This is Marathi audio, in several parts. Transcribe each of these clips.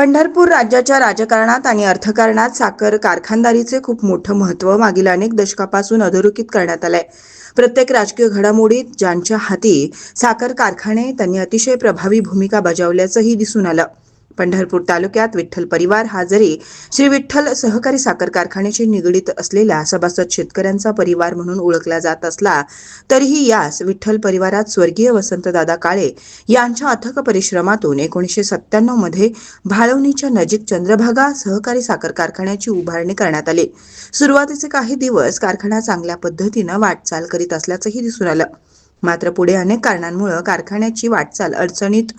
पंढरपूर राज्याच्या राजकारणात आणि अर्थकारणात साखर कारखानदारीचे खूप मोठं महत्त्व मागील अनेक दशकापासून अधोरेखित करण्यात आलंय. प्रत्येक राजकीय घडामोडीत ज्यांच्या हाती साखर कारखाने त्यांनी अतिशय प्रभावी भूमिका बजावल्याचंही दिसून आलं. पंढरपूर तालुक्यात विठ्ठल परिवार हा जरी श्री विठ्ठल सहकारी साखर कारखान्याशी निगडीत असलेला सभासद शेतकऱ्यांचा परिवार म्हणून ओळखला जात असला तरीही यास विठ्ठल परिवारात स्वर्गीय वसंतदादा काळे यांच्या अथक परिश्रमातून एकोणीसशे सत्त्याण्णवमध्ये भाळवणीच्या नजीक चंद्रभागा सहकारी साखर कारखान्याची उभारणी करण्यात आली. सुरुवातीचे काही दिवस कारखाना चांगल्या पद्धतीनं वाटचाल करीत असल्याचंही दिसून आलं. मात्र पुढे अनेक कारणांमुळे कारखान्याची वाटचाल अडचणीत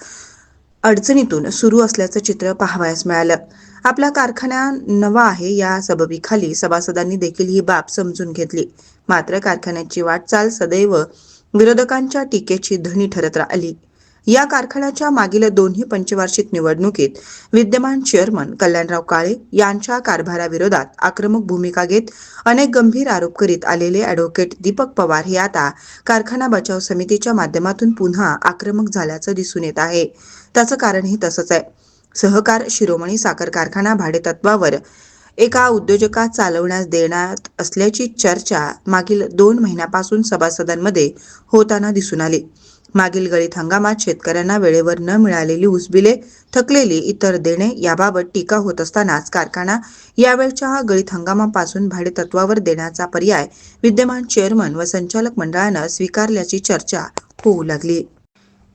अडचणीतून सुरू असल्याचं चित्र पाहावयास मिळालं. आपला कारखाना नवा आहे या सबबीखाली सभासदांनी देखील ही बाब समजून घेतली. मात्र कारखान्याची वाटचाल सदैव विरोधकांच्या टीकेची धनी ठरत राहिली. या कारखान्याच्या मागील दोन्ही पंचवार्षिक निवडणुकीत विद्यमान चेअरमन कल्याणराव काळे यांच्या कारभाराविरोधात आक्रमक भूमिका घेत अनेक गंभीर आरोप करीत आलेले अॅडव्होकेट दीपक पवार हे आता कारखाना बचाव समितीच्या माध्यमातून पुन्हा आक्रमक झाल्याचं दिसून येत आहे. त्याचं कारणही तसंच आहे. सहकार शिरोमणी साखर कारखाना भाडेतत्वावर एका उद्योजकात चालवण्यास देण्यात असल्याची चर्चा मागील दोन महिन्यापासून सभासदांमध्ये होताना दिसून आली. मागील गळीत हंगामात शेतकऱ्यांना वेळेवर न मिळालेली उसबिले थकलेली इतर देणे याबाबत टीका होत असतानाच कारखाना यावेळच्या गळीत हंगामापासून भाडेतत्वावर देण्याचा पर्याय विद्यमान चेअरमन व संचालक मंडळानं स्वीकारल्याची चर्चा होऊ लागली.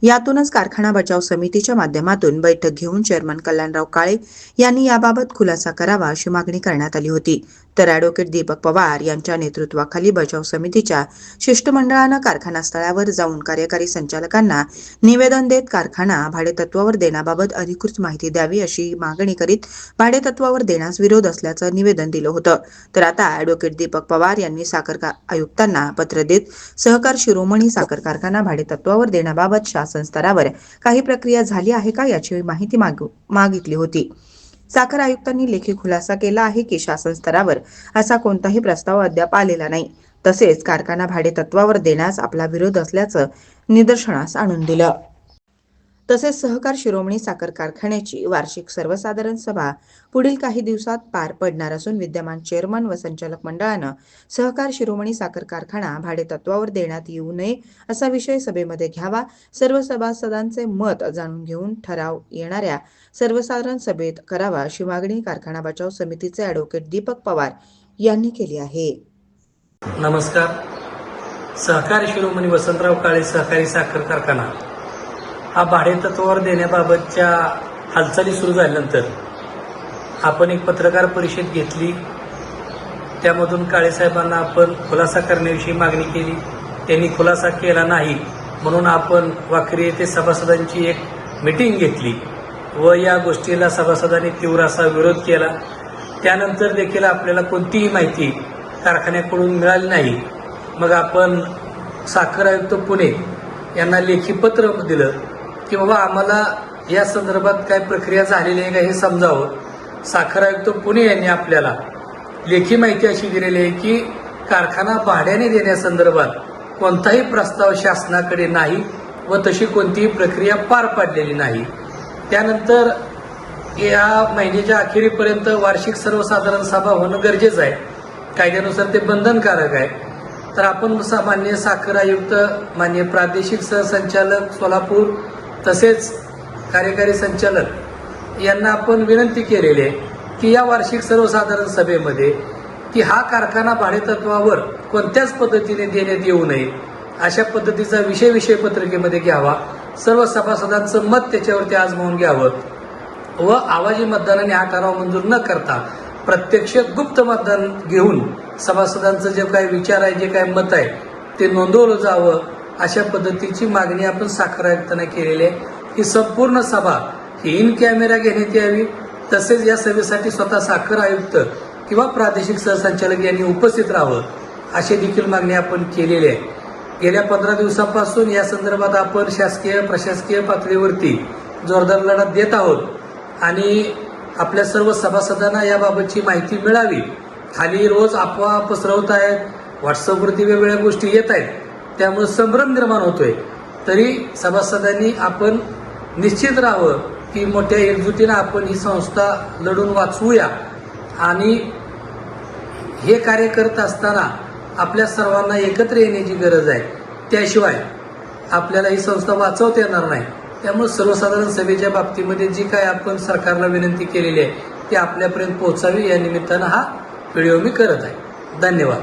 यातूनच कारखाना बचाव समितीच्या माध्यमातून बैठक घेऊन चेअरमन कल्याणराव काळे यांनी याबाबत खुलासा करावा अशी मागणी करण्यात आली होती. तर ॲडव्होकेट दीपक पवार यांच्या नेतृत्वाखाली बचाव समितीच्या शिष्टमंडळानं कारखाना स्थळावर जाऊन कार्यकारी संचालकांना निवेदन देत कारखाना भाडेतत्वावर देण्याबाबत अधिकृत माहिती द्यावी अशी मागणी करीत भाडेतत्वावर देण्यास विरोध असल्याचं निवेदन दिलं होतं. तर आता ॲडव्होकेट दीपक पवार यांनी साखर आयुक्तांना पत्र देत सहकार शिरोमणी साखर कारखाना भाडेतत्वावर देण्याबाबत शासन स्तरावर काही प्रक्रिया झाली आहे का याची माहिती मागितली होती. साखर आयुक्तांनी लेखी खुलासा केला आहे की शासन स्तरावर असा कोणताही प्रस्ताव अद्याप आलेला नाही. तसेच कारखाना भाडेतत्वावर देण्यास आपला विरोध असल्याचं निदर्शनास आणून दिलं. तसेच सहकार शिरोमणी साखर कारखान्याची वार्षिक सर्वसाधारण सभा पुढील काही दिवसात पार पडणार असून विद्यमान चेअरमन व संचालक मंडळानं सहकार शिरोमणी साखर कारखाना भाडेतत्वावर देण्यात येऊ नये असा विषय सभेमध्ये घ्यावा. सर्व सभासदांचे मत जाणून घेऊन ठराव येणाऱ्या सर्वसाधारण सभेत करावा अशी मागणी कारखाना बचाव समितीचे अॅडव्होकेट दीपक पवार यांनी केली आहे. नमस्कार. सहकारी शिरोमणी वसंतराव काळे सहकारी साखर कारखाना हा भाडेतत्वावर देण्याबाबतच्या हालचाली सुरू झाल्यानंतर आपण एक पत्रकार परिषद घेतली. त्यामधून काळेसाहेबांना आपण खुलासा करण्याविषयी मागणी केली. त्यांनी खुलासा केला नाही म्हणून आपण वाखरी येथे सभासदांची एक मिटिंग घेतली व या गोष्टीला सभासदांनी तीव्र असा विरोध केला. त्यानंतर देखील आपल्याला कोणतीही माहिती कारखान्याकडून मिळाली नाही. मग आपण साखर आयुक्त पुणे यांना लेखी पत्र दिलं. की बाबा आम्हाला या संदर्भात काय प्रक्रिया झालेली आहे का हे समजावं. साखर आयुक्त पुणे यांनी आपल्याला लेखी माहिती अशी दिलेली आहे की कारखाना भाड्याने देण्यासंदर्भात कोणताही प्रस्ताव शासनाकडे नाही व तशी कोणतीही प्रक्रिया पार पाडलेली नाही. त्यानंतर या महिन्याच्या अखेरीपर्यंत वार्षिक सर्वसाधारण सभा होणं गरजेचं आहे. कायद्यानुसार ते बंधनकारक आहे. तर आपण सामान्य साखर आयुक्त माननीय प्रादेशिक सहसंचालक सोलापूर तसेच कार्यकारी संचालक यांना आपण विनंती केलेली आहे की या वार्षिक सर्वसाधारण सभेमध्ये की हा कारखाना भाडेतत्वावर कोणत्याच पद्धतीने देण्यात येऊ नये अशा पद्धतीचा विषय विषय पत्रिकेमध्ये घ्यावा सर्व सभासदांचं मत त्याच्यावरती आजमावून घ्यावं व आवाजी मतदानाने हा ठराव मंजूर न करता प्रत्यक्ष गुप्त मतदान घेऊन सभासदांचं जे काही विचार आहे जे काही मत आहे ते नोंदवलं जावं. अशा पद्धतीची मागणी आपण साखर आयुक्तांना केलेली आहे की संपूर्ण सभा ही इन कॅमेरा घेण्यात यावी. तसेच या सभेसाठी स्वतः साखर आयुक्त किंवा प्रादेशिक सहसंचालक यांनी उपस्थित राहावं अशी देखील मागणी आपण केलेली आहे. गेल्या पंधरा दिवसापासून या संदर्भात आपण शासकीय प्रशासकीय पातळीवरती जोरदार लढा देत आहोत आणि आपल्या सर्व सभासदांना याबाबतची माहिती मिळावी. खाली रोज अफवा पसरवत आहेत व्हॉट्सअपवरती वेगवेगळ्या गोष्टी येत आहेत. त्यामुळे संभ्रम निर्माण होतोय. तरी सभासदांनी आपण निश्चित राहावं की मोठ्या एकजुटीनं आपण ही संस्था लढून वाचवूया. आणि हे कार्य करत असताना आपल्या सर्वांना एकत्र येण्याची गरज आहे. त्याशिवाय आपल्याला ही संस्था वाचवता येणार नाही. त्यामुळे सर्वसाधारण सभेच्या बाबतीमध्ये जी काय आपण सरकारला विनंती केलेली आहे ती आपल्यापर्यंत पोहोचावी या निमित्तानं हा व्हिडिओ मी करत आहे. धन्यवाद.